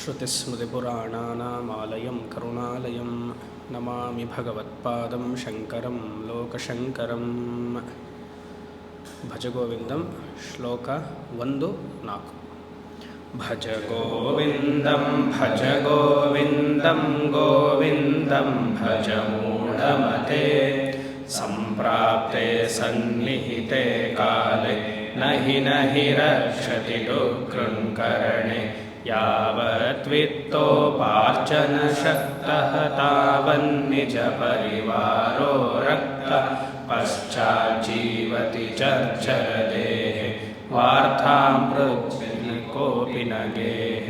श्रुतिस्मृतिपुराणानामालयं करुणालयं नमामि भगवत्पादं शङ्करं लोकशङ्करं। भजगोविन्दं श्लोक वन्दु नाकु भज गोविन्दं भज गोविन्दं गोविन्दं भज मूढमते। सम्प्राप्ते सन्निहिते काले न हि न हि रक्षति रक्षतिकरणे या त्वित्तोपार्चनशक्तः तावन्निजपरिवारो रक्त पश्चाज्जीवति चर्चरदेः वार्तामृच्छिन् कोऽपि न गेः।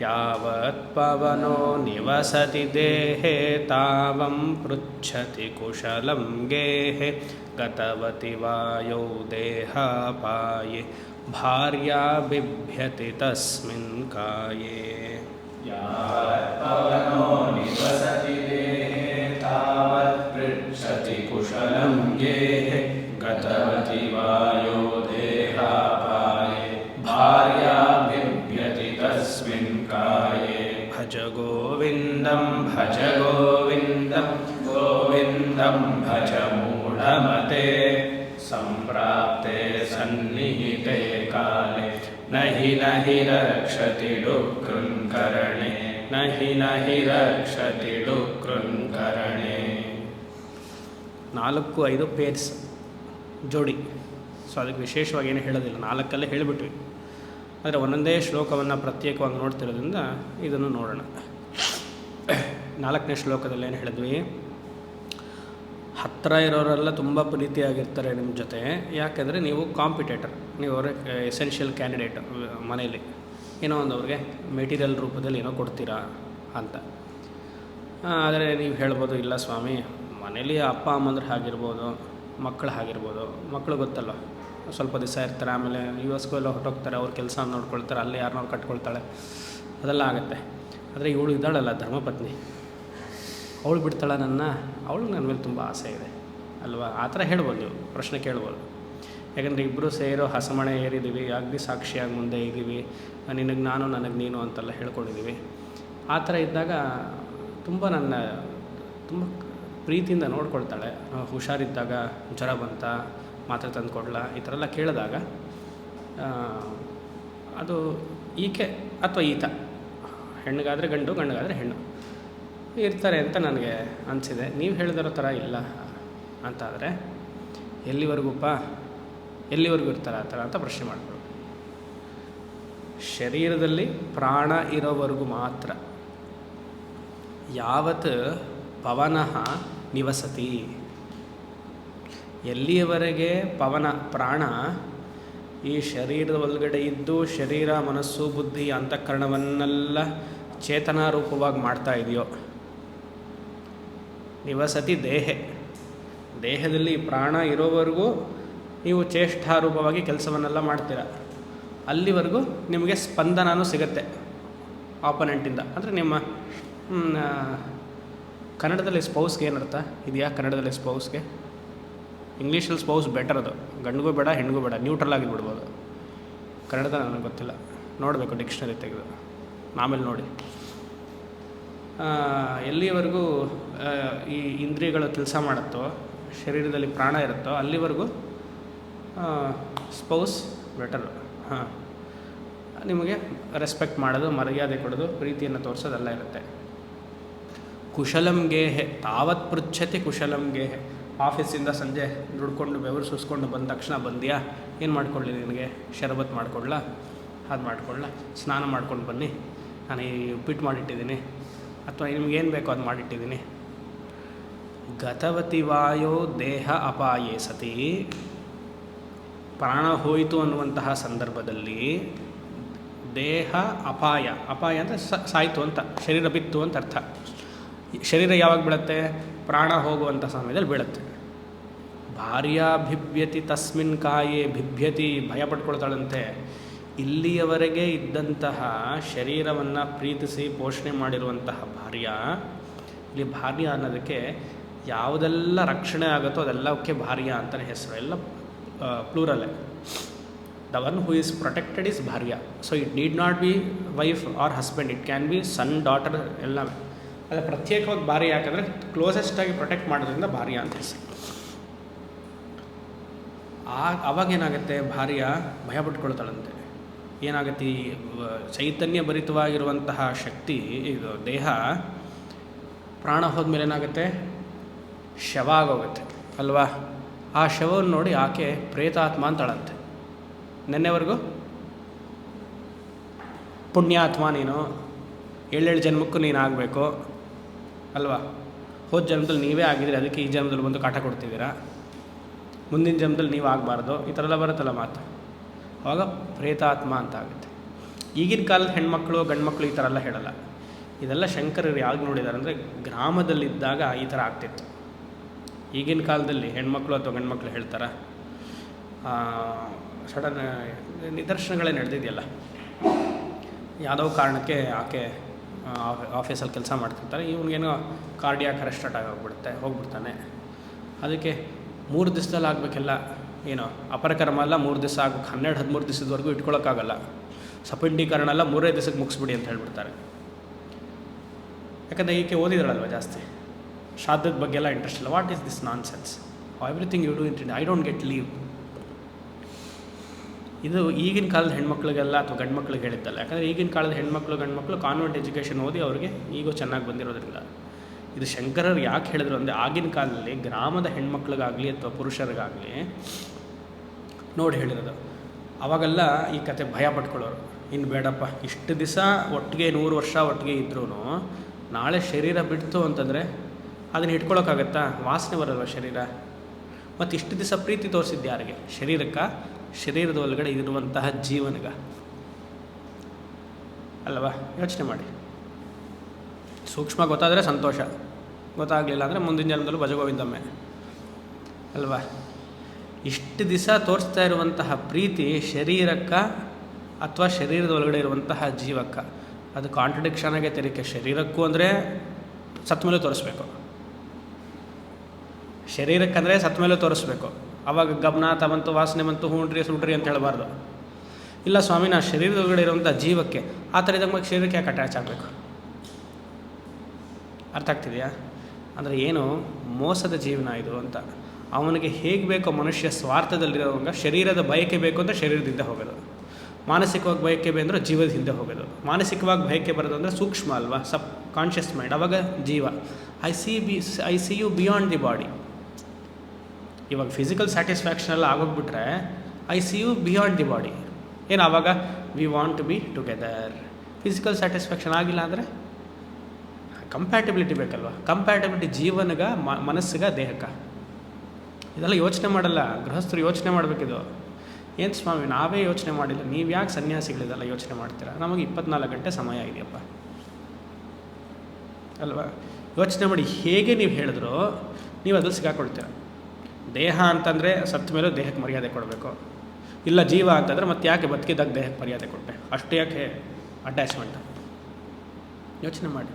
यावत्पवनो निवसति देहे, तावं पृच्छति कुशलं गेः। गतवति वायौ देहापाये भार्या बिभ्यति तस्मिन् काये। कुशलं गेः गतवति वायो देहापाये। भार्या बिभ्यति तस्मिन् काये। भज गोविन्दं भज गोविन्दं गोविन्दं भज मूढमते सम्प्राप्ते सन्निहिते। न हि न हि रक्षति डुकृङ्करणे न हि न हि रक्षति डुकृङ्करणे ನಾಲ್ಕು ಐದು ಪೇರ್ಸ್ ಜೋಡಿ ಸೊ ಅದಕ್ಕೆ ವಿಶೇಷವಾಗಿ ಏನು ಹೇಳೋದಿಲ್ಲ ನಾಲ್ಕಲ್ಲೇ ಹೇಳಿಬಿಟ್ವಿ ಆದರೆ ಒಂದೊಂದೇ ಶ್ಲೋಕವನ್ನು ಪ್ರತ್ಯೇಕವಾಗಿ ನೋಡ್ತಿರೋದ್ರಿಂದ ಇದನ್ನು ನೋಡೋಣ ನಾಲ್ಕನೇ ಶ್ಲೋಕದಲ್ಲಿ ಏನು ಹೇಳಿದ್ವಿ ಹತ್ತಿರ ಇರೋರೆಲ್ಲ ತುಂಬ ಪ್ರೀತಿಯಾಗಿರ್ತಾರೆ ನಿಮ್ಮ ಜೊತೆ. ಯಾಕೆಂದರೆ ನೀವು ಕಾಂಪಿಟೇಟರ್ ನೀವು ಅವರ ಎಸೆನ್ಷಿಯಲ್ ಕ್ಯಾಂಡಿಡೇಟ್ ಮನೆಯಲ್ಲಿ. ಏನೋ ಒಂದು ಅವ್ರಿಗೆ ಮೆಟೀರಿಯಲ್ ರೂಪದಲ್ಲಿ ಏನೋ ಕೊಡ್ತೀರಾ ಅಂತ. ಆದರೆ ನೀವು ಹೇಳ್ಬೋದು, ಇಲ್ಲ ಸ್ವಾಮಿ ಮನೇಲಿ ಅಪ್ಪ ಅಮ್ಮಂದ್ರೆ ಆಗಿರ್ಬೋದು ಮಕ್ಕಳು ಆಗಿರ್ಬೋದು ಮಕ್ಕಳು ಗೊತ್ತಲ್ಲ ಸ್ವಲ್ಪ ದಿವಸ ಇರ್ತಾರೆ, ಆಮೇಲೆ ಯು ಎಸ್ಗೂ ಎಲ್ಲ ಹೊರಟೋಗ್ತಾರೆ, ಅವ್ರ ಕೆಲಸ ನೋಡ್ಕೊಳ್ತಾರೆ, ಅಲ್ಲಿ ಯಾರನ್ನೋರು ಕಟ್ಕೊಳ್ತಾಳೆ, ಅದೆಲ್ಲ ಆಗುತ್ತೆ. ಆದರೆ ಇವಳು ಇದ್ದಾಳಲ್ಲ ಧರ್ಮಪತ್ನಿ. ಅವಳು ಬಿಡ್ತಾಳೆ ನನ್ನ ಅವಳು ನನ್ನ ಮೇಲೆ ತುಂಬ ಆಸೆ ಇದೆ, ಅಲ್ವಾ? ಆ ಥರ ಹೇಳ್ಬೋದು ನೀವು, ಪ್ರಶ್ನೆ ಕೇಳ್ಬೋದು. ಯಾಕಂದರೆ ಇಬ್ಬರು ಸೇರೋ ಹಸಮಣೆ ಏರಿದ್ದೀವಿ, ಅಗ್ನಿ ಸಾಕ್ಷಿಯಾಗಿ ಮುಂದೆ ಇದ್ದೀವಿ, ನಿನಗೆ ನಾನು, ನನಗೆ ನೀನು ಅಂತೆಲ್ಲ ಹೇಳ್ಕೊಂಡಿದ್ದೀವಿ. ಆ ಥರ ಇದ್ದಾಗ ತುಂಬ ನನ್ನ, ತುಂಬ ಪ್ರೀತಿಯಿಂದ ನೋಡ್ಕೊಳ್ತಾಳೆ. ಹುಷಾರಿದ್ದಾಗ ಜ್ವರ ಬಂತ, ಮಾತ್ರೆ ತಂದು ಕೊಡಲ, ಈ ಥರ ಎಲ್ಲ ಕೇಳಿದಾಗ ಅದು ಈಕೆ ಅಥವಾ ಈತ ಹೆಣ್ಣಿಗಾದರೆ ಗಂಡು, ಗಂಡಿಗಾದರೆ ಹೆಣ್ಣು. ಇರ್ತಾರೆ ಅಂತ ನನಗೆ ಅನಿಸಿದೆ. ನೀವು ಹೇಳಿದಿರೋ ಥರ ಇಲ್ಲ ಅಂತಾದರೆ, ಎಲ್ಲಿವರೆಗೂಪ್ಪ, ಎಲ್ಲಿವರೆಗೂ ಇರ್ತಾರೆ ಆ ಥರ ಅಂತ ಪ್ರಶ್ನೆ ಮಾಡ್ಬೋದು. ಶರೀರದಲ್ಲಿ ಪ್ರಾಣ ಇರೋವರೆಗೂ ಮಾತ್ರ ಯಾವತ್ ಪವನಃ ನಿವಸತಿ. ಎಲ್ಲಿಯವರೆಗೆ ಪವನ, ಪ್ರಾಣ ಈ ಶರೀರದ ಒಳಗಡೆ ಇದ್ದು ಶರೀರ, ಮನಸ್ಸು, ಬುದ್ಧಿ, ಅಂತಃಕರಣವನ್ನೆಲ್ಲ ಚೇತನಾರೂಪವಾಗಿ ಮಾಡ್ತಾ ಇದೆಯೋ ನಿವಸತಿ ದೇಹೆ. ದೇಹದಲ್ಲಿ ಪ್ರಾಣ ಇರೋವರೆಗೂ ನೀವು ಚೇಷ್ಟಾರೂಪವಾಗಿ ಕೆಲಸವನ್ನೆಲ್ಲ ಮಾಡ್ತೀರ. ಅಲ್ಲಿವರೆಗೂ ನಿಮಗೆ ಸ್ಪಂದನೂ ಸಿಗುತ್ತೆ. ಆಪನೆಂಟಿಂದ ಅಂದರೆ ನಿಮ್ಮ ಕನ್ನಡದಲ್ಲಿ ಸ್ಪೌಸ್ಗೆ ಏನರ್ಥ? ಇದೆಯಾ ಕನ್ನಡದಲ್ಲಿ ಸ್ಪೌಸ್ಗೆ ಇಂಗ್ಲೀಷಲ್ಲಿ ಸ್ಪೌಸ್ ಬೆಟರ್ ಅದು. ಗಂಡಿಗೂ ಬೇಡ ಹೆಣ್ಣಿಗೂ ಬೇಡ ನ್ಯೂಟ್ರಲ್ ಆಗಿ ಬಿಡ್ಬೋದು ಕನ್ನಡದ ನನಗೆ ಗೊತ್ತಿಲ್ಲ. ನೋಡಬೇಕು ಡಿಕ್ಷನರಿ ತೆಗೆದು. ಆಮೇಲೆ ನೋಡಿ. ಎಲ್ಲಿವರೆಗೂ ಈ ಇಂದ್ರಿಯಗಳು ಕೆಲಸ ಮಾಡುತ್ತೋ, ಶರೀರದಲ್ಲಿ ಪ್ರಾಣ ಇರುತ್ತೋ, ಅಲ್ಲಿವರೆಗೂ ಸ್ಪೌಸ್ ಬೆಟರ್ ಹಾಂ. ನಿಮಗೆ ರೆಸ್ಪೆಕ್ಟ್ ಮಾಡೋದು, ಮರ್ಯಾದೆ ಕೊಡೋದು, ಪ್ರೀತಿಯನ್ನು ತೋರಿಸೋದೆಲ್ಲ ಇರುತ್ತೆ. ಕುಶಲಂ ಗೇಹೆ ತಾವತ್ ಪೃಚ್ಛತಿ ಕುಶಲಂ ಗೇಹೆ ಆಫೀಸಿಂದ ಸಂಜೆ ದುಡ್ಕೊಂಡು, ಬೆವರು ಸುಸ್ಕೊಂಡು ಬಂದ ತಕ್ಷಣ ಬಂದಿಯಾ? ಏನು ಮಾಡ್ಕೊಳ್ಳಿ ನಿನಗೆ? ಶರಬತ್ ಮಾಡಿಕೊಡ್ಲಾ ಅದು ಮಾಡ್ಕೊಳ್ಳ? ಸ್ನಾನ ಮಾಡ್ಕೊಂಡು ಬನ್ನಿ. ನಾನು ಈ ಉಪ್ಪಿಟ್ಟು ಮಾಡಿಟ್ಟಿದ್ದೀನಿ. ಅಥವಾ ನಿಮ್ಗೇನು ಬೇಕೋ ಅದು ಮಾಡಿಟ್ಟಿದ್ದೀನಿ. ಗತವತಿ ವಾಯೋ ದೇಹ ಅಪಾಯೇ ಸತಿ. ಪ್ರಾಣ ಹೋಯಿತು ಅನ್ನುವಂತಹ ಸಂದರ್ಭದಲ್ಲಿ ದೇಹ ಅಪಾಯ ಅಪಾಯ ಅಂದರೆ ಸಾಯಿತು ಅಂತ, ಶರೀರ ಬಿತ್ತು ಅಂತ ಅರ್ಥ. ಶರೀರ ಯಾವಾಗ ಬೀಳತ್ತೆ? ಪ್ರಾಣ ಹೋಗುವಂಥ ಸಮಯದಲ್ಲಿ ಬೀಳುತ್ತೆ. ಭಾರ್ಯಾ ಬಿಭ್ಯತಿ ತಸ್ಮಿನ್ ಕಾಯೇ ಬಿಭ್ಯತಿ ಭಯ ಪಡ್ಕೊಳ್ತಾಳಂತೆ. ಇಲ್ಲಿಯವರೆಗೆ ಇದ್ದಂತಹ ಶರೀರವನ್ನು ಪ್ರೀತಿಸಿ ಪೋಷಣೆ ಮಾಡಿರುವಂತಹ ಭಾರ್ಯ, ಇಲ್ಲಿ ಭಾರ್ಯ ಅನ್ನೋದಕ್ಕೆ ಯಾವುದೆಲ್ಲ ರಕ್ಷಣೆ ಆಗುತ್ತೋ ಅದೆಲ್ಲಕ್ಕೆ ಭಾರ್ಯ ಅಂತಲೇ ಹೆಸರು, ಎಲ್ಲ ಪ್ಲೂರಲ್ಲೇ the one who is protected is ಭಾರ್ಯ. So it need not be wife or husband it can be son daughter ಎಲ್ಲ ಅದು ಪ್ರತ್ಯೇಕವಾಗಿ ಭಾರ್ಯ ಯಾಕಂದರೆ ಕ್ಲೋಸೆಸ್ಟಾಗಿ ಪ್ರೊಟೆಕ್ಟ್ ಮಾಡೋದ್ರಿಂದ ಭಾರ್ಯ ಅಂತ ಹೆಸರು. ಆ, ಅವಾಗ ಏನಾಗುತ್ತೆ, ಭಾರ್ಯ ಭಯ ಪಟ್ಕೊಳ್ತಾಳಂತೆ. ಏನಾಗುತ್ತೆ ಈ ಚೈತನ್ಯ ಭರಿತವಾಗಿರುವಂತಹ ಶಕ್ತಿ, ಇದು ದೇಹ, ಪ್ರಾಣ ಹೋದ್ಮೇಲೆ ಏನಾಗುತ್ತೆ? ಶವ ಆಗೋಗುತ್ತೆ ಅಲ್ವಾ? ಆ ಶವವನ್ನು ನೋಡಿ ಆಕೆ ಪ್ರೇತಾತ್ಮ ಅಂತಾಳಂತೆ. ನೆನ್ನೆವರೆಗೂ? ಪುಣ್ಯಾತ್ಮ ನೀನು, ಏಳೇಳು ಜನ್ಮಕ್ಕೂ ನೀನು ಆಗಬೇಕು, ಅಲ್ವಾ? ಹೋದ ಜನ್ಮದಲ್ಲಿ ನೀವೇ ಆಗಿದ್ದೀರಿ ಅದಕ್ಕೆ ಈ ಜನ್ಮದಲ್ಲಿ ಬಂದು ಕಾಟ ಕೊಡ್ತಿದ್ದೀರಾ? ಮುಂದಿನ ಜನ್ಮದಲ್ಲಿ ನೀವು ಆಗಬಾರ್ದು, ಈ ಥರ ಎಲ್ಲ ಬರುತ್ತಲ್ಲ ಮಾತು. ಅವಾಗ ಪ್ರೇತಾತ್ಮ ಅಂತ ಆಗುತ್ತೆ ಈಗಿನ ಕಾಲದ ಹೆಣ್ಮಕ್ಳು, ಗಂಡ್ಮಕ್ಳು ಈ ಥರ ಎಲ್ಲ ಹೇಳಲ್ಲ. ಇದೆಲ್ಲ ಶಂಕರರು ಯಾವಾಗ ನೋಡಿದ್ದಾರೆ ಅಂದರೆ ಗ್ರಾಮದಲ್ಲಿದ್ದಾಗ ಈ ಥರ ಆಗ್ತಿತ್ತು. ಈಗಿನ ಕಾಲದಲ್ಲಿ ಹೆಣ್ಮಕ್ಳು ಅಥವಾ ಗಂಡ್ಮಕ್ಳು ಹೇಳ್ತಾರೆ ಸಡನ್ ನಿದರ್ಶನಗಳೇ ನಡೆದಿದೆಯಲ್ಲ. ಯಾವುದೋ ಕಾರಣಕ್ಕೆ ಆಕೆ ಆಫೀಸಲ್ಲಿ ಕೆಲಸ ಮಾಡ್ತಿರ್ತಾರೆ. ಇವನಿಗೇನೋ ಕಾರ್ಡಿಯಾಕ್ ಅರೆಸ್ಟ್ ಆಗಿ ಹೋಗ್ಬಿಡುತ್ತೆ, ಹೋಗ್ಬಿಡ್ತಾನೆ. ಅದಕ್ಕೆ ಮೂರು ದಿವಸದಲ್ಲಿ ಆಗಬೇಕೆಲ್ಲ? ಏನೋ ಅಪರಕರ್ಮ ಎಲ್ಲ ಮೂರು ದಿವಸ ಆಗ, ಹನ್ನೆರಡು, ಹದಿಮೂರು ದಿವಸದವರೆಗೂ ಇಟ್ಕೊಳ್ಳೋಕ್ಕಾಗಲ್ಲ ಸಪಿಂಡೀಕರಣ ಎಲ್ಲ ಮೂರೇ ದಿವಸಕ್ಕೆ ಮುಗಿಸ್ಬಿಡಿ ಅಂತ ಹೇಳ್ಬಿಡ್ತಾರೆ. ಯಾಕಂದರೆ ಈಕೆ ಓದಿದಳಲ್ವ ಜಾಸ್ತಿ? ಶ್ರಾದ್ದದ ಬಗ್ಗೆ ಎಲ್ಲ ಇಂಟ್ರೆಸ್ಟ್ ಇಲ್ಲ. What is this nonsense everything you do in I don't get leave ಇದು ಈಗಿನ ಕಾಲದ ಹೆಣ್ಮಕ್ಳಿಗೆಲ್ಲ ಅಥವಾ ಗಂಡು ಮಕ್ಳಿಗೆ ಹೇಳಿದ್ದಲ್ಲ. ಯಾಕಂದರೆ ಈಗಿನ ಕಾಲದ ಹೆಣ್ಮಕ್ಳು ಗಂಡು ಮಕ್ಕಳು ಕಾನ್ವೆಂಟ್ ಎಜುಕೇಷನ್ ಓದಿ ಅವರಿಗೆ ಈಗೂ ಚೆನ್ನಾಗಿ ಬಂದಿರೋದ್ರಿಂದ. ಇದು ಶಂಕರರು ಯಾಕೆ ಹೇಳಿದ್ರು ಅಂದರೆ ಆಗಿನ ಕಾಲದಲ್ಲಿ ಗ್ರಾಮದ ಹೆಣ್ಮಕ್ಳಿಗಾಗಲಿ ಅಥವಾ ಪುರುಷರಿಗಾಗಲಿ, ನೋಡಿ ಹೇಳಿರೋದು. ಅವಾಗೆಲ್ಲ ಈ ಕತೆ ಭಯ ಪಟ್ಕೊಳ್ಳೋರು. ಇನ್ನು ಬೇಡಪ್ಪ, ಇಷ್ಟು ದಿವಸ ಒಟ್ಟಿಗೆ ನೂರು ವರ್ಷ ಒಟ್ಟಿಗೆ ಇದ್ರೂ ನಾಳೆ ಶರೀರ ಬಿಡ್ತು ಅಂತಂದರೆ ಅದನ್ನು ಇಟ್ಕೊಳೋಕ್ಕಾಗತ್ತಾ? ವಾಸನೆ ಬರಲ್ವ ಶರೀರ? ಮತ್ತು ಇಷ್ಟು ದಿವಸ ಪ್ರೀತಿ ತೋರಿಸಿದ್ದು ಯಾರಿಗೆ? ಶರೀರಕ್ಕೆ? ಶರೀರದ ಒಳಗಡೆ ಇರುವಂತಹ ಜೀವನಗ. ಅಲ್ವಾ ಯೋಚನೆ ಮಾಡಿ. ಸೂಕ್ಷ್ಮ ಗೊತ್ತಾದರೆ ಸಂತೋಷ. ಗೊತ್ತಾಗಲಿಲ್ಲ ಅಂದರೆ ಮುಂದಿನ ಜನ್ಮದಲ್ಲೂ ಭಜಗೋವಿಂದಮ್ಮೆ ಅಲ್ವಾ? ಇಷ್ಟು ದಿವಸ ತೋರಿಸ್ತಾ ಇರುವಂತಹ ಪ್ರೀತಿ ಶರೀರಕ್ಕೆ ಅಥವಾ ಶರೀರದ ಒಳಗಡೆ ಇರುವಂತಹ ಜೀವಕ್ಕೆ. ಅದು ಕಾಂಟ್ರಡಿಕ್ಷನ್ ಆಗೈತೆ ತೆರಿಕೆ. ಶರೀರಕ್ಕೂ ಅಂದರೆ ಸತ್ಮೇಲೆ ತೋರಿಸ್ಬೇಕು. ಶರೀರಕ್ಕಂದರೆ ಸತ್ಮೇಲೆ ತೋರಿಸ್ಬೇಕು. ಅವಾಗ ಗಮನ ತಮಂತು ವಾಸನೆ ಬಂತು ಹೂಣ್ರಿ ಸುಡ್ರಿ ಅಂತ ಹೇಳಬಾರ್ದು. ಇಲ್ಲ ಸ್ವಾಮಿ, ನಾ ಶರೀರದ ಒಳಗಡೆ ಇರುವಂಥ ಜೀವಕ್ಕೆ ಆ ಥರ ಇದ್ದಾಗ ಶರೀರಕ್ಕೆ ಯಾಕೆ ಅಟ್ಯಾಚ್ ಆಗಬೇಕು? ಅರ್ಥ ಆಗ್ತಿದೆಯಾ? ಅಂದರೆ ಏನು? ಮೋಸದ ಜೀವನ ಇದು ಅಂತ. ಅವನಿಗೆ ಹೇಗೆ ಬೇಕೋ ಮನುಷ್ಯ ಸ್ವಾರ್ಥದಲ್ಲಿರೋವಂಗ ಶರೀರದ ಬಯಕೆ ಬೇಕು ಅಂದರೆ ಶರೀರದಿಂದ ಹೋಗೋದು. ಮಾನಸಿಕವಾಗಿ ಬಯಕೆ ಬೇಂದ್ರೆ ಜೀವದ ಹಿಂದೆ ಹೋಗೋದು. ಮಾನಸಿಕವಾಗಿ ಬಯಕೆ ಬರೋದು ಅಂದರೆ ಸೂಕ್ಷ್ಮ ಅಲ್ವಾ? ಸಬ್ ಕಾನ್ಷಿಯಸ್ ಮೈಂಡ್ ಅವಾಗ ಜೀವ. I see be I see you beyond the body ಇವಾಗ ಫಿಸಿಕಲ್ ಸ್ಯಾಟಿಸ್ಫ್ಯಾಕ್ಷನ್ ಎಲ್ಲ ಆಗೋಗ್ಬಿಟ್ರೆ I see you beyond the body ಏನು ಆವಾಗ? We want to be together physical satisfaction ಆಗಿಲ್ಲ ಅಂದರೆ ಕಂಪ್ಯಾಟಿಬಿಲಿಟಿ ಬೇಕಲ್ವ? ಕಂಪ್ಯಾಟಿಬಿಲಿಟಿ ಜೀವನಗ, ಮ, ಮನಸ್ಸಿಗ, ದೇಹಕ್ಕೆ. ಇದೆಲ್ಲ ಯೋಚನೆ ಮಾಡಲ್ಲ. ಗೃಹಸ್ಥರು ಯೋಚನೆ ಮಾಡಬೇಕಿದು. ಏನು ಸ್ವಾಮಿ, ನಾವೇ ಯೋಚನೆ ಮಾಡಿಲ್ಲ. ನೀವು ಯಾಕೆ ಸನ್ಯಾಸಿಗಳಿದೆಲ್ಲ ಯೋಚನೆ ಮಾಡ್ತೀರಾ? ನಮಗೆ ಇಪ್ಪತ್ನಾಲ್ಕು ಗಂಟೆ ಸಮಯ ಇದೆಯಪ್ಪ. ಅಲ್ವಾ? ಯೋಚನೆ ಮಾಡಿ ಹೇಗೆ ನೀವು ಹೇಳಿದ್ರು, ನೀವು ಅದ್ರಲ್ಲಿ ಸಿಗಾಕೊಳ್ತೀರ. ದೇಹ ಅಂತಂದರೆ ಸತ್ತ ಮೇಲೆ ದೇಹಕ್ಕೆ ಮರ್ಯಾದೆ ಕೊಡಬೇಕು. ಇಲ್ಲ ಜೀವ ಅಂತಂದರೆ ಮತ್ತೆ ಯಾಕೆ ಬದುಕಿದಾಗ ದೇಹಕ್ಕೆ ಮರ್ಯಾದೆ ಕೊಟ್ಟೆ ಅಷ್ಟು ಯಾಕೆ ಅಟ್ಯಾಚ್ಮೆಂಟ್ ಯೋಚನೆ ಮಾಡಿ.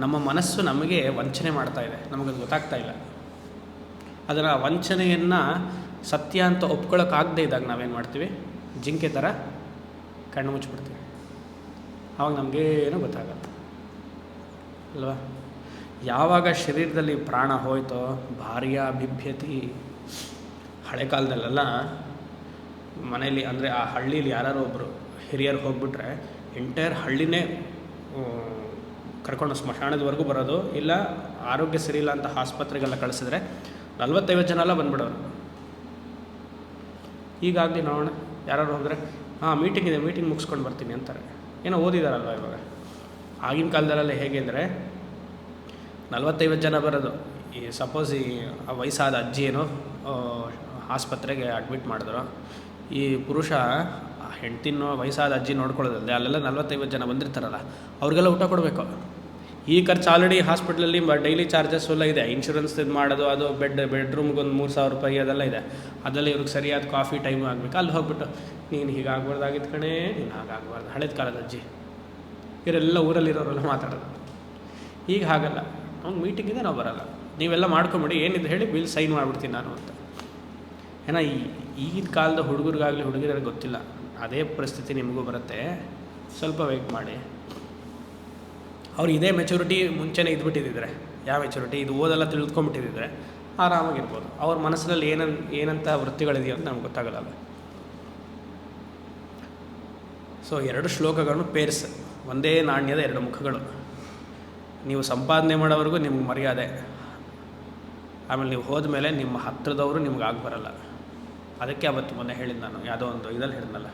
ನಮ್ಮ ಮನಸ್ಸು ನಮಗೆ ವಂಚನೆ ಮಾಡ್ತಾ ಇದೆ. ನಮಗದು ಗೊತ್ತಾಗ್ತಾ ಇಲ್ಲ. ಅದರ ವಂಚನೆಯನ್ನು ಸತ್ಯ ಅಂತ ಒಪ್ಕೊಳ್ಳೋಕ್ಕಾಗದೇ ಇದ್ದಾಗ ನಾವೇನು ಮಾಡ್ತೀವಿ? ಜಿಂಕೆ ಥರ ಕಣ್ಣು ಮುಚ್ಚಿಬಿಡ್ತೀವಿ. ಆವಾಗ ನಮಗೇನು ಗೊತ್ತಾಗಲ್ಲ. ಅಲ್ವಾ? ಯಾವಾಗ ಶರೀರದಲ್ಲಿ ಪ್ರಾಣ ಹೋಯ್ತೋ ಭಾರ್ಯ ಬಿಭ್ಯತಿ ಹಳೆ ಕಾಲದಲ್ಲೆಲ್ಲ ಮನೇಲಿ ಅಂದರೆ ಆ ಹಳ್ಳೀಲಿ ಯಾರು ಒಬ್ಬರು ಹಿರಿಯರು ಹೋಗ್ಬಿಟ್ರೆ ಎಂಟೈರ್ ಹಳ್ಳಿನೇ ಕರ್ಕೊಂಡು ಸ್ಮಶಾನದವರೆಗೂ ಬರೋದು, ಇಲ್ಲ ಆರೋಗ್ಯ ಸರಿ ಇಲ್ಲ ಅಂತ ಆಸ್ಪತ್ರೆಗೆಲ್ಲ ಕಳಿಸಿದ್ರೆ ನಲ್ವತ್ತೈವತ್ತು ಜನ ಎಲ್ಲ ಬಂದ್ಬಿಡೋರು. ಈಗಾಗಲಿ ನೋಡೋಣ ಯಾರು ಹೋದರೆ, ಹಾಂ ಮೀಟಿಂಗ್ ಇದೆ ಮೀಟಿಂಗ್ ಮುಗಿಸ್ಕೊಂಡು ಬರ್ತೀನಿ ಅಂತಾರೆ. ಏನೋ ಓದಿದಾರಲ್ಲ ಇವಾಗ? ಆಗಿನ ಕಾಲದಲ್ಲೆಲ್ಲ ಹೇಗೆ ಅಂದರೆ, ನಲ್ವತ್ತೈವತ್ತು ಜನ ಬರೋದು. ಈ ಸಪೋಸ್ ಈ ವಯಸ್ಸಾದ ಅಜ್ಜಿ ಏನೋ ಆಸ್ಪತ್ರೆಗೆ ಅಡ್ಮಿಟ್ ಮಾಡಿದ್ರು. ಈ ಪುರುಷ ಹೆಂಡ್ತಿನೋ ವಯಸ್ಸಾದ ಅಜ್ಜಿ ನೋಡ್ಕೊಳ್ಳೋದಲ್ಲದೆ ಅಲ್ಲೆಲ್ಲ ನಲ್ವತ್ತೈವತ್ತು ಜನ ಬಂದಿರ್ತಾರಲ್ಲ, ಅವ್ರಿಗೆಲ್ಲ ಊಟ ಕೊಡಬೇಕು. ಈ ಖರ್ಚು ಆಲ್ರೆಡಿ ಹಾಸ್ಪಿಟ್ಲಲ್ಲಿ ಡೈಲಿ ಚಾರ್ಜಸ್ ಎಲ್ಲ ಇದೆ. ಇನ್ಶೂರೆನ್ಸ್ ಇದು ಮಾಡೋದು, ಅದು ಬೆಡ್ ಬೆಡ್ರೂಮ್ಗೆ ಒಂದು ಮೂರು ಸಾವಿರ ರೂಪಾಯಿ ಅದೆಲ್ಲ ಇದೆ. ಅದೆಲ್ಲ ಇವ್ರಿಗೆ ಸರಿಯಾದ ಕಾಫಿ ಟೈಮ್ ಆಗಬೇಕು. ಅಲ್ಲಿ ಹೋಗ್ಬಿಟ್ಟು, ನೀನು ಹೀಗಾಗ್ಬಾರ್ದಾಗಿತ್ತು ಕಣೇ, ನೀನು ಹಾಗಾಗಬಾರ್ದು ಹಳೇದ ಕಾಲದ ಅಜ್ಜಿ. ಇವರೆಲ್ಲ ಊರಲ್ಲಿರೋರೆಲ್ಲ ಮಾತಾಡೋದು. ಈಗ ಹಾಗಲ್ಲ. ಅವ್ನು ಮೀಟಿಂಗ್ ನಾವು ಬರಲ್ಲ. ನೀವೆಲ್ಲ ಮಾಡ್ಕೊಂಬಿಡಿ ಏನಿದ್ರು ಹೇಳಿ ಬಿಲ್ ಸೈನ್ ಮಾಡಿಬಿಡ್ತೀನಿ ನಾನು ಅಂತ. ಏನೋ, ಈ ಈಗಿನ ಕಾಲದ ಹುಡುಗರಿಗಾಗಲಿ, ಹುಡುಗಿರಿಗೆ ಗೊತ್ತಿಲ್ಲ. ಅದೇ ಪರಿಸ್ಥಿತಿ ನಿಮಗೂ ಬರುತ್ತೆ. ಸ್ವಲ್ಪ ವೆಯ್ಟ್ ಮಾಡಿ. ಅವ್ರು ಇದೇ ಮೆಚುರಿಟಿ ಮುಂಚೆನೇ ಇದ್ಬಿಟ್ಟಿದ್ದಿದ್ರೆ. ಯಾವ ಮೆಚುರಿಟಿ ಇದು ಓದೆಲ್ಲ ತಿಳ್ಕೊಂಬಿಟ್ಟಿದ್ದಿದ್ರೆ ಆರಾಮಾಗಿರ್ಬೋದು. ಅವ್ರ ಮನಸ್ಸಿನಲ್ಲಿ ಏನನ್, ಏನಂತ ವೃತ್ತಿಗಳಿದೆಯೋ ಅಂತ ನಮ್ಗೆ ಗೊತ್ತಾಗಲ್ಲ ಸೊ ಎರಡು ಶ್ಲೋಕಗಳನ್ನು ಪೇರ್ಸ್. ಒಂದೇ ನಾಣ್ಯದ ಎರಡು ಮುಖಗಳು. ನೀವು ಸಂಪಾದನೆ ಮಾಡೋವರೆಗೂ ನಿಮ್ಗೆ ಮರ್ಯಾದೆ. ಆಮೇಲೆ ನೀವು ಹೋದ ಮೇಲೆ ನಿಮ್ಮ ಹತ್ರದವರು ನಿಮ್ಗೆ ಆಗಿ ಬರಲ್ಲ. ಅದಕ್ಕೆ ಅವತ್ತು ಮೊನ್ನೆ ಹೇಳಿದ್ದು ನಾನು. ಯಾವುದೋ ಒಂದು ಇದಲ್ಲಿ ಹೇಳಿದ್ನಲ್ಲ.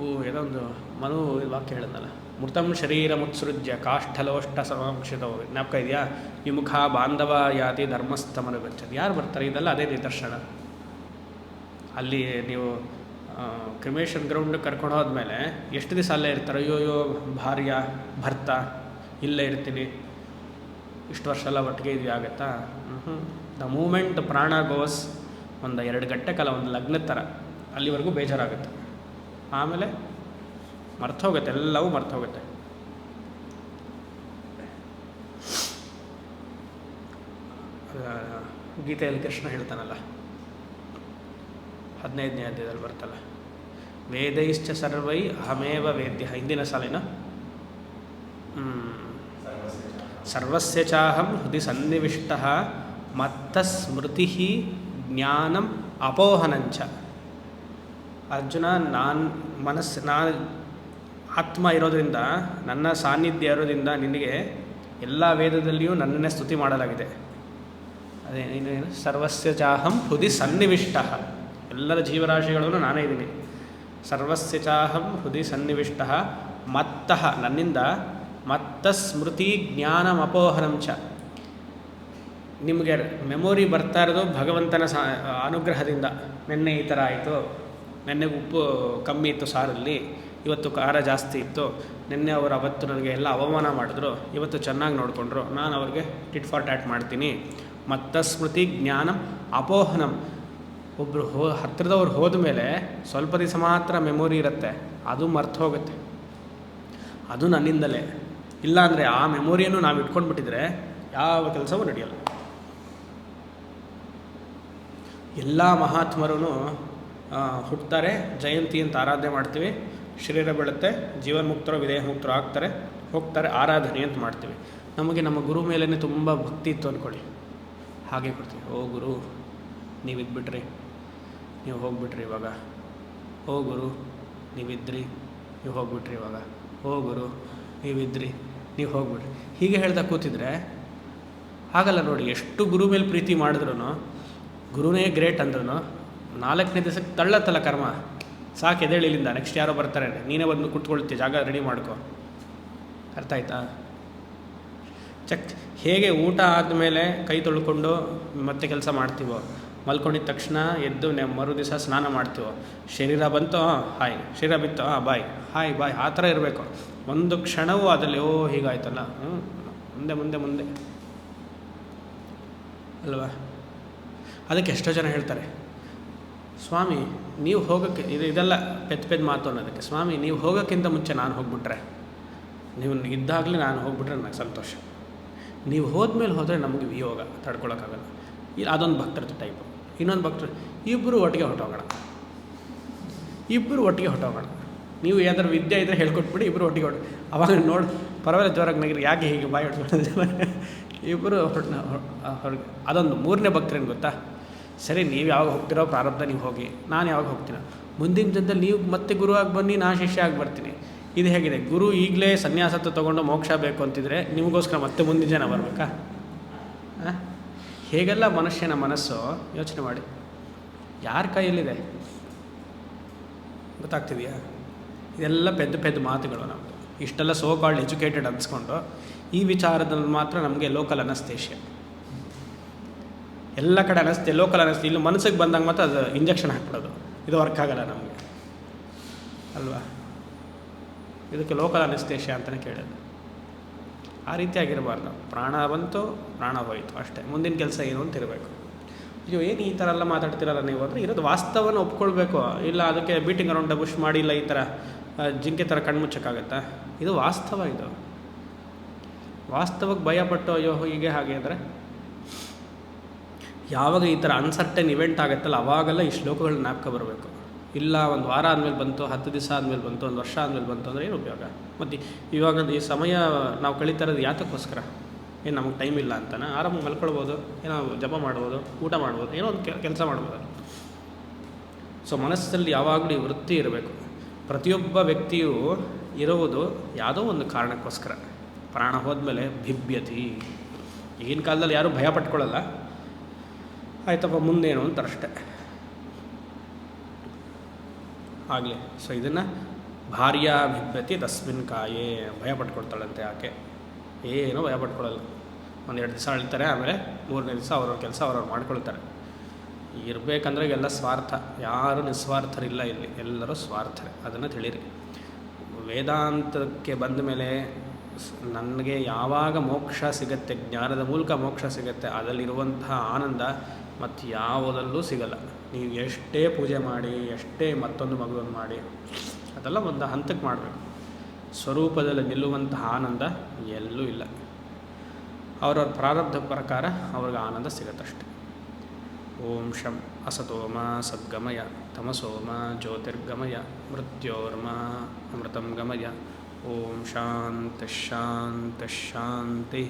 ಓ, ಏನೋ ಒಂದು ಮನು ವಾಕ್ಯ ಹೇಳಿದ್ನಲ್ಲ. ಮೃತಂ ಶರೀರ ಮುತ್ಸೃಜ್ಯ ಕಾಷ್ಠಲೋಷ್ಟ ಸಮಾಂಕ್ಷಿತವು ಜ್ಞಾಪಕ ಇದೆಯಾ? ವಿಮುಖ ಬಾಂಧವ ಯಾತಿ ಧರ್ಮಸ್ಥಮನ ಗಚ್ಚದು ಯಾರು ಬರ್ತಾರೆ? ಇದೆಲ್ಲ ಅದೇ ನಿದರ್ಶನ. ಅಲ್ಲಿ ನೀವು ಕ್ರಿಮೇಷನ್ ಗ್ರೌಂಡ್ ಕರ್ಕೊಂಡು ಹೋದ್ಮೇಲೆ ಎಷ್ಟು ದಿವಸ ಅಲ್ಲೇ ಇರ್ತಾರೆ? ಅಯ್ಯೋ ಅಯ್ಯೋ, ಭಾರ್ಯ, ಭರ್ತ, ಇಲ್ಲೇ ಇರ್ತೀನಿ. ಇಷ್ಟು ವರ್ಷ ಎಲ್ಲ ಒಟ್ಟಿಗೆ ಇದ್ವಿ, ಆಗುತ್ತಾ? ಹ್ಞೂ ದ ಮೂಮೆಂಟ್ ಪ್ರಾಣ ಗೋಸ್ ಒಂದು ಎರಡು ಗಂಟೆ ಕಾಲ ಒಂದು ಲಗ್ನ ಥರ. ಅಲ್ಲಿವರೆಗೂ ಬೇಜಾರಾಗುತ್ತೆ. ಆಮೇಲೆ ಮರ್ತೋಗುತ್ತೆ ಎಲ್ಲವೂ ಮರ್ತೋಗುತ್ತೆ ಗೀತೆಯಲ್ಲಿ ಕೃಷ್ಣ ಹೇಳ್ತಾನಲ್ಲ, ಹದಿನೈದನೇ ಅಧ್ಯಾಯದಲ್ಲಿ ಬರ್ತಲ್ಲ, ವೇದೈಶ್ಚ ಸರ್ವೈ ಅಹಮೇವ ವೇದ್ಯ ಹಿಂದಿನ ಸಾಲಿನ. ಸರ್ವಸ್ಯ ಚಾಹಂ ಹೃದಯ ಸನ್ನಿವಿಷ್ಟ ಮತ್ತ ಸ್ಮೃತಿ ಜ್ಞಾನಂ ಅಪೋಹನಂಚ ಅರ್ಜುನ ನಾನು ಮನಸ್ಸು, ನಾನು ಆತ್ಮ ಇರೋದರಿಂದ, ನನ್ನ ಸಾನ್ನಿಧ್ಯ ಇರೋದ್ರಿಂದ ನಿನಗೆ ಎಲ್ಲ ವೇದದಲ್ಲಿಯೂ ನನ್ನನ್ನೇ ಸ್ತುತಿ ಮಾಡಲಾಗಿದೆ. ಅದೇ, ನೀನು ಸರ್ವಸ್ಯ ಚಾಹಂ ಹೃದಿ ಸನ್ನಿವಿಷ್ಟ. ಎಲ್ಲರ ಜೀವರಾಶಿಗಳನ್ನು ನಾನೇ ಇದ್ದೀನಿ. ಸರ್ವಸ್ಯ ಚಾಹಂ ಹೃದಿ ಸನ್ನಿವಿಷ್ಟ. ಮತ್ತಃ, ನನ್ನಿಂದ ಮತ್ತ ಸ್ಮೃತಿ ಜ್ಞಾನಮಪೋಹನಂಚ ನಿಮಗೆ ಮೆಮೊರಿ ಬರ್ತಾ ಇರೋದು ಭಗವಂತನ ಅನುಗ್ರಹದಿಂದ. ನಿನ್ನೆ ಈ ಥರ ಆಯಿತು. ನೆನ್ನೆ ಉಪ್ಪು ಕಮ್ಮಿ ಇತ್ತು ಸಾರಲ್ಲಿ. ಇವತ್ತು ಖಾರ ಜಾಸ್ತಿ ಇತ್ತು. ನಿನ್ನೆ ಅವರು ಅವತ್ತು ನನಗೆ ಎಲ್ಲ ಅವಮಾನ ಮಾಡಿದ್ರು. ಇವತ್ತು ಚೆನ್ನಾಗಿ ನೋಡಿಕೊಂಡ್ರು. ನಾನು ಅವ್ರಿಗೆ ಟಿಟ್ ಫಾರ್ ಟ್ಯಾಟ್ ಮಾಡ್ತೀನಿ. ಮತ್ತ ಸ್ಮೃತಿ ಜ್ಞಾನಂ ಅಪೋಹನಂ. ಒಬ್ಬರು ಹೋ ಹತ್ತಿರದವ್ರು ಹೋದ ಮೇಲೆ ಸ್ವಲ್ಪ ದಿವಸ ಮಾತ್ರ ಮೆಮೊರಿ ಇರುತ್ತೆ. ಅದು ಮರ್ತು ಹೋಗುತ್ತೆ. ಅದು ನನ್ನಿಂದಲೇ. ಇಲ್ಲಾಂದರೆ ಆ ಮೆಮೊರಿಯನ್ನು ನಾವು ಇಟ್ಕೊಂಡ್ಬಿಟ್ಟಿದ್ರೆ ಯಾವ ಕೆಲಸವೂ ನಡೆಯಲ್ಲ. ಎಲ್ಲ ಮಹಾತ್ಮರೂ ಹುಟ್ಟುತ್ತಾರೆ ಜಯಂತಿ ಅಂತ ಆರಾಧನೆ ಮಾಡ್ತೀವಿ. ಶರೀರ ಬೀಳುತ್ತೆ, ಜೀವನ್ಮುಕ್ತರು, ವಿದೇಹಮುಕ್ತರು ಆಗ್ತಾರೆ, ಹೋಗ್ತಾರೆ, ಆರಾಧನೆ ಅಂತ ಮಾಡ್ತೀವಿ. ನಮಗೆ ನಮ್ಮ ಗುರು ಮೇಲೇ ತುಂಬ ಭಕ್ತಿ ಇತ್ತು ಅಂದ್ಕೊಳ್ಳಿ ಹಾಗೆ ಕೊಡ್ತೀವಿ. ಓ ಗುರು ನೀವು ಇದ್ಬಿಟ್ರಿ ನೀವು ಹೋಗ್ಬಿಟ್ರಿ ಇವಾಗ. ಓ ಗುರು, ನೀವಿದ್ರಿ. ನೀವು ಹೋಗ್ಬಿಟ್ರಿ ಇವಾಗ. ಓ ಗುರು, ನೀವಿದ್ರಿ. ನೀವು ಹೋಗ್ಬಿಟ್ರಿ ಹೀಗೆ ಹೇಳ್ತಾ ಕೂತಿದ್ರೆ, ಹಾಗಲ್ಲ ನೋಡಿ, ಎಷ್ಟು ಗುರು ಮೇಲೆ ಪ್ರೀತಿ ಮಾಡಿದ್ರು ಗುರುನೇ ಗ್ರೇಟ್ ಅಂದ್ರೂ ನಾಲ್ಕನೇ ದಿವಸಕ್ಕೆ ತಳ್ಳತ್ತಲ್ಲ ಕರ್ಮ. ಸಾಕು ಇಲ್ಲಿಂದ ನೆಕ್ಸ್ಟ್ ಯಾರೋ ಬರ್ತಾರೆ ನೀನೇ ಬಂದು ಕುತ್ಕೊಳ್ತೀಯ ಜಾಗ ರೆಡಿ ಮಾಡ್ಕೊ. ಅರ್ಥ ಆಯ್ತಾ? ಚಕ್, ಹೇಗೆ ಊಟ ಆದಮೇಲೆ ಕೈ ತೊಳ್ಕೊಂಡು ಮತ್ತೆ ಕೆಲಸ ಮಾಡ್ತೀವೋ? ಮಲ್ಕೊಂಡಿದ್ದ ತಕ್ಷಣ ಎದ್ದು ನೆ, ಮರು ದಿವಸ ಸ್ನಾನ ಮಾಡ್ತೀವೋ? ಶರೀರ ಬಂತು? ಹಾಯ್. ಶರೀರ ಬಿತ್ತು? ಹಾಂ, ಬಾಯ್. ಹಾಯ್, ಬಾಯ್. ಆ ಥರ ಇರಬೇಕು. ಒಂದು ಕ್ಷಣವೂ ಅದರಲ್ಲಿ, ಓ, ಹೀಗಾಯ್ತಲ್ಲ. ಹ್ಞೂ ಮುಂದೆ ಮುಂದೆ ಮುಂದೆ. ಅಲ್ವಾ? ಅದಕ್ಕೆ ಎಷ್ಟೋ ಜನ ಹೇಳ್ತಾರೆ. ಸ್ವಾಮಿ, ನೀವು ಹೋಗೋಕ್ಕೆ, ಇದು ಇದೆಲ್ಲ ಪೆದ್ ಪೆದ್ ಮಾತು ಅನ್ನೋದಕ್ಕೆ. ಸ್ವಾಮಿ, ನೀವು ಹೋಗೋಕ್ಕಿಂತ ಮುಂಚೆ ನಾನು ಹೋಗ್ಬಿಟ್ರೆ, ನೀವು ಇದ್ದಾಗಲೇ ನಾನು ಹೋಗ್ಬಿಟ್ರೆ ನನಗೆ ಸಂತೋಷ. ನೀವು ಹೋದ್ಮೇಲೆ ಹೋದರೆ ನಮಗೆ ವಿಯೋಗ, ತಡ್ಕೊಳಕ್ಕಾಗಲ್ಲ. ಅದೊಂದು ಭಕ್ತರದ್ದು ಟೈಪು ಇನ್ನೊಂದು ಭಕ್ತರು ಇಬ್ಬರು ಒಟ್ಟಿಗೆ ಹೊಟ್ಟೋಗೋಣ ಇಬ್ಬರು ಒಟ್ಟಿಗೆ ಹೊಟ್ಟೋಗೋಣ ನೀವು ಯಾವ್ದಾದ್ರು ವಿದ್ಯೆ ಇದ್ದರೆ ಹೇಳ್ಕೊಟ್ಬಿಡಿ ಇಬ್ಬರು ಒಟ್ಟಿಗೆ ಹೊಟ್ಟು ಅವಾಗ ನೋಡಿ, ಪರವಾಗಿಲ್ಲ ಜೋರಾಗಿ ನಗಿರಿ, ಯಾಕೆ ಹೀಗೆ ಬಾಯಿ ಹೊಡ್ಕೊಂಡು ಇಬ್ಬರು ಹೊಟ್ಟು ಹೊರಗೆ ಅದೊಂದು ಮೂರನೇ ಭಕ್ತರೇನು ಗೊತ್ತಾ? ಸರಿ, ನೀವು ಯಾವಾಗ ಹೋಗ್ತಿರೋ ಪ್ರಾರಬ್ಧ ನೀವು ಹೋಗಿ, ನಾನು ಯಾವಾಗ ಹೋಗ್ತೀನೋ. ಮುಂದಿನ ದಿನದಲ್ಲಿ ನೀವು ಮತ್ತೆ ಗುರು ಆಗಿ ಬನ್ನಿ, ನಾನು ಶಿಷ್ಯ ಆಗಿ ಬರ್ತೀನಿ. ಇದು ಹೇಗಿದೆ? ಗುರು ಈಗಲೇ ಸನ್ಯಾಸತ್ವ ತೊಗೊಂಡು ಮೋಕ್ಷ ಬೇಕು ಅಂತಿದ್ರೆ ನಿಮಗೋಸ್ಕರ ಮತ್ತೆ ಮುಂದಿನ ಜನ ಬರಬೇಕಾ? ಹೇಗೆಲ್ಲ ಮನುಷ್ಯನ ಮನಸ್ಸು? ಯೋಚನೆ ಮಾಡಿ. ಯಾರ ಕೈಯಲ್ಲಿದೆ? ಗೊತ್ತಾಗ್ತಿದೆಯಾ? ಇದೆಲ್ಲ ಪೆದ್ದ ಪೆದ್ದ ಮಾತುಗಳು ನಮ್ಮದು ಇಷ್ಟೆಲ್ಲ ಸೋ ಕಾಲ್ಡ್ ಎಜುಕೇಟೆಡ್ ಅನ್ಸ್ಕೊಂಡು ಈ ವಿಚಾರದಲ್ಲಿ ಮಾತ್ರ ನಮಗೆ ಲೋಕಲ್ ಅನಸ್ತೇಷ್ಯ. ಎಲ್ಲ ಕಡೆ ಅನಿಸ್ತಿ ಲೋಕಲ್ ಅನಿಸ್ತಿ, ಇಲ್ಲಿ ಮನಸ್ಸಿಗೆ ಬಂದಾಗ ಮಾತ್ರ ಅದು ಇಂಜೆಕ್ಷನ್ ಹಾಕ್ಬಿಡೋದು. ಇದು ವರ್ಕ್ ಆಗಲ್ಲ ನಮಗೆ. ಅಲ್ವಾ? ಇದಕ್ಕೆ ಲೋಕಲ್ ಅನಿಸ್ತೇಶ ಅಂತಲೇ ಕೇಳೋದು ಆ ರೀತಿಯಾಗಿರಬಾರ್ದು. ಪ್ರಾಣ ಬಂತು, ಪ್ರಾಣ ಹೋಯಿತು, ಅಷ್ಟೇ. ಮುಂದಿನ ಕೆಲಸ ಏನು ಅಂತ ಇರಬೇಕು. ಅಯ್ಯೋ, ಏನು ಈ ಥರ ಎಲ್ಲ ಮಾತಾಡ್ತಿರಲ್ಲ ನೀವು ಅಂದರೆ ಇರೋದು ವಾಸ್ತವನ ಒಪ್ಕೊಳ್ಬೇಕು. ಇಲ್ಲ ಅದಕ್ಕೆ ಬೀಟಿಂಗ್ ಅರೌಂಡ್ ಬುಷ್ ಮಾಡಿಲ್ಲ ಈ ಥರ ಜಿಂಕೆ ಥರ ಕಣ್ಮುಚ್ಚಕ್ಕಾಗತ್ತಾ ಇದು ವಾಸ್ತವ ಇದು. ವಾಸ್ತವಕ್ಕೆ ಭಯಪಟ್ಟು, ಅಯ್ಯೋ, ಹೀಗೆ ಹಾಗೆ ಅಂದರೆ ಯಾವಾಗ ಈ ಥರ ಅನ್ಸರ್ಟನ್ ಇವೆಂಟ್ ಆಗುತ್ತಲ್ಲ, ಅವಾಗೆಲ್ಲ ಈ ಶ್ಲೋಕಗಳ ಜ್ಞಾಪಕ ಬರಬೇಕು. ಇಲ್ಲ, ಒಂದು ವಾರ ಆದಮೇಲೆ ಬಂತು, ಹತ್ತು ದಿವಸ ಆದಮೇಲೆ ಬಂತು, ಒಂದು ವರ್ಷ ಆದಮೇಲೆ ಬಂತು ಅಂದರೆ ಏನು ಉಪಯೋಗ? ಮತ್ತು ಇವಾಗ ಈ ಸಮಯ ನಾವು ಕಳೀತಾ ಇರೋದು ಯಾತಕ್ಕೋಸ್ಕರ? ಏನು ನಮಗೆ ಟೈಮ್ ಇಲ್ಲ ಅಂತನ? ಆರಾಮ ಮಲ್ಕೊಳ್ಬೋದು, ಏನೋ ಜಪ ಮಾಡ್ಬೋದು, ಊಟ ಮಾಡ್ಬೋದು, ಏನೋ ಒಂದು ಕೆಲಸ ಮಾಡ್ಬೋದು. ಸೊ ಮನಸ್ಸಲ್ಲಿ ಯಾವಾಗಲೂ ಈ ವೃತ್ತಿ ಇರಬೇಕು. ಪ್ರತಿಯೊಬ್ಬ ವ್ಯಕ್ತಿಯು ಇರುವುದು ಯಾವುದೋ ಒಂದು ಕಾರಣಕ್ಕೋಸ್ಕರ. ಪ್ರಾಣ ಹೋದ್ಮೇಲೆ ಭಿಭ್ಯತಿ ಈಗಿನ ಕಾಲದಲ್ಲಿ ಯಾರೂ ಭಯ ಪಟ್ಕೊಳ್ಳಲ್ಲ ಆಯ್ತಪ್ಪ, ಮುಂದೇನು ಅಂತ ಅಷ್ಟೆ. ಆಗಲಿ ಸೊ ಇದನ್ನು ಭಾರ್ಯಾ ಬಿಭ್ಯತಿ ತಸ್ಮಿನ್ ಕಾಯೇ ಭಯ ಪಟ್ಕೊಡ್ತಾಳಂತೆ ಆಕೆ. ಏನೂ ಭಯ ಪಟ್ಕೊಳ್ಳಲ್ಲ ಒಂದೆರಡು ದಿವಸ ಅಳ್ತಾರೆ, ಆಮೇಲೆ ಮೂರನೇ ದಿವಸ ಅವ್ರವ್ರ ಕೆಲಸ ಅವ್ರವ್ರು ಮಾಡ್ಕೊಳ್ತಾರೆ. ಇರಬೇಕಂದ್ರೆ ಎಲ್ಲ ಸ್ವಾರ್ಥ. ಯಾರು ನಿಸ್ವಾರ್ಥರಿಲ್ಲ ಇಲ್ಲಿ. ಎಲ್ಲರೂ ಸ್ವಾರ್ಥರೇ. ಅದನ್ನು ತಿಳಿರಿ. ವೇದಾಂತಕ್ಕೆ ಬಂದ ಮೇಲೆ ನನಗೆ ಯಾವಾಗ ಮೋಕ್ಷ ಸಿಗತ್ತೆ, ಜ್ಞಾನದ ಮೂಲಕ ಮೋಕ್ಷ ಸಿಗತ್ತೆ, ಅದರಲ್ಲಿರುವಂತಹ ಆನಂದ ಮತ್ತು ಯಾವುದಲ್ಲೂ ಸಿಗಲ್ಲ. ನೀವು ಎಷ್ಟೇ ಪೂಜೆ ಮಾಡಿ, ಎಷ್ಟೇ ಮತ್ತೊಂದು ಮಗುವನ್ನು ಮಾಡಿ, ಅದೆಲ್ಲ ಒಂದು ಹಂತಕ್ಕೆ ಮಾಡಬೇಕು. ಸ್ವರೂಪದಲ್ಲಿ ನಿಲ್ಲುವಂತಹ ಆನಂದ ಎಲ್ಲೂ ಇಲ್ಲ. ಅವರವ್ರ ಪ್ರಾರಬ್ಧ ಪ್ರಕಾರ ಅವ್ರಿಗೆ ಆನಂದ ಸಿಗತ್ತಷ್ಟೆ. ಓಂ ಶಂ ಅಸತೋಮ ಸದ್ಗಮಯ ತಮಸೋಮ ಜ್ಯೋತಿರ್ಗಮಯ ಮೃತ್ಯೋರ್ಮ ಅಮೃತಂ ಗಮಯ. ಓಂ ಶಾಂತ ಶಾಂತ ಶಾಂತಿ